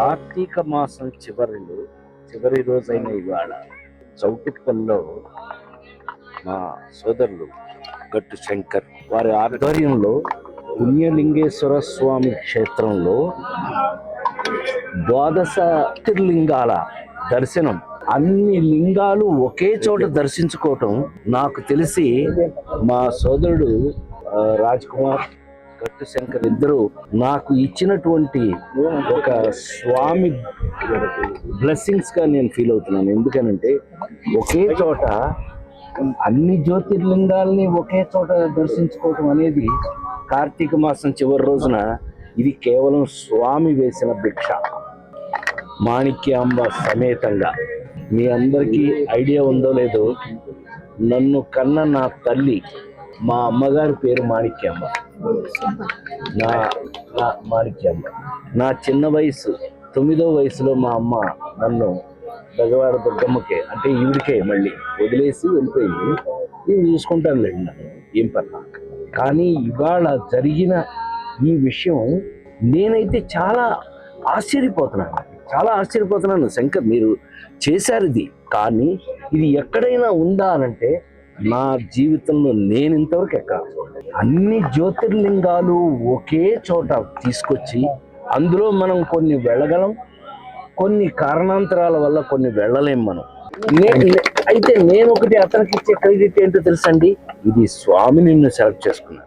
కార్తీక మాసం చివరిలో చివరి రోజైన ఇవాళ చౌటుప్పల్లో మా సోదరులు గట్టు శంకర్ వారి ఆధ్వర్యంలో పుణ్యలింగేశ్వర స్వామి క్షేత్రంలో ద్వాదశ తిర్లింగాల దర్శనం. అన్ని లింగాలు ఒకే చోట దర్శించుకోవటం నాకు తెలిసి మా సోదరుడు రాజ్ కుమార్ గట్టు శంకర్ ఇద్దరు నాకు ఇచ్చినటువంటి ఒక స్వామి బ్లెస్సింగ్స్గా నేను ఫీల్ అవుతున్నాను. ఎందుకనంటే ఒకే చోట అన్ని జ్యోతిర్లింగాల్ని ఒకే చోట దర్శించుకోవటం అనేది కార్తీక మాసం చివరి రోజున ఇది కేవలం స్వామి వేసిన భిక్ష. మాణిక్యాంబ సమేతంగా. మీ అందరికీ ఐడియా ఉందో లేదో నన్ను కన్న నా తల్లి మా అమ్మగారి పేరు మాణిక్యమ్మ. నా నా మాణిక్యమ్మ. నా చిన్న వయసు తొమ్మిదో వయసులో మా అమ్మ నన్ను బెజవాడ దుర్గమ్మకే అంటే ఈవిడికే మళ్ళీ వదిలేసి వెళ్ళిపోయింది నేను చూసుకుంటాను లేండి ఏం పర్లా. కానీ ఇవాళ జరిగిన ఈ విషయం నేనైతే చాలా ఆశ్చర్యపోతున్నాను. చాలా ఆశ్చర్యపోతున్నాను శంకర్ మీరు చేశారు ఇది కానీ ఇది ఎక్కడైనా ఉందా అనంటే నా జీవితంలో నేను ఇంతవరకు ఎక్కడ అన్ని జ్యోతిర్లింగాలు ఒకే చోట తీసుకొచ్చి అందులో మనం కొన్ని వెళ్ళగలం. కొన్ని కారణాంతరాల వల్ల కొన్ని వెళ్ళలేం మనం. అయితే నేను ఒకటి అతనికి ఇచ్చే క్రెడిట్ ఏంటో తెలుసండి? ఇది స్వామి నిన్ను సెలెక్ట్ చేసుకున్నాను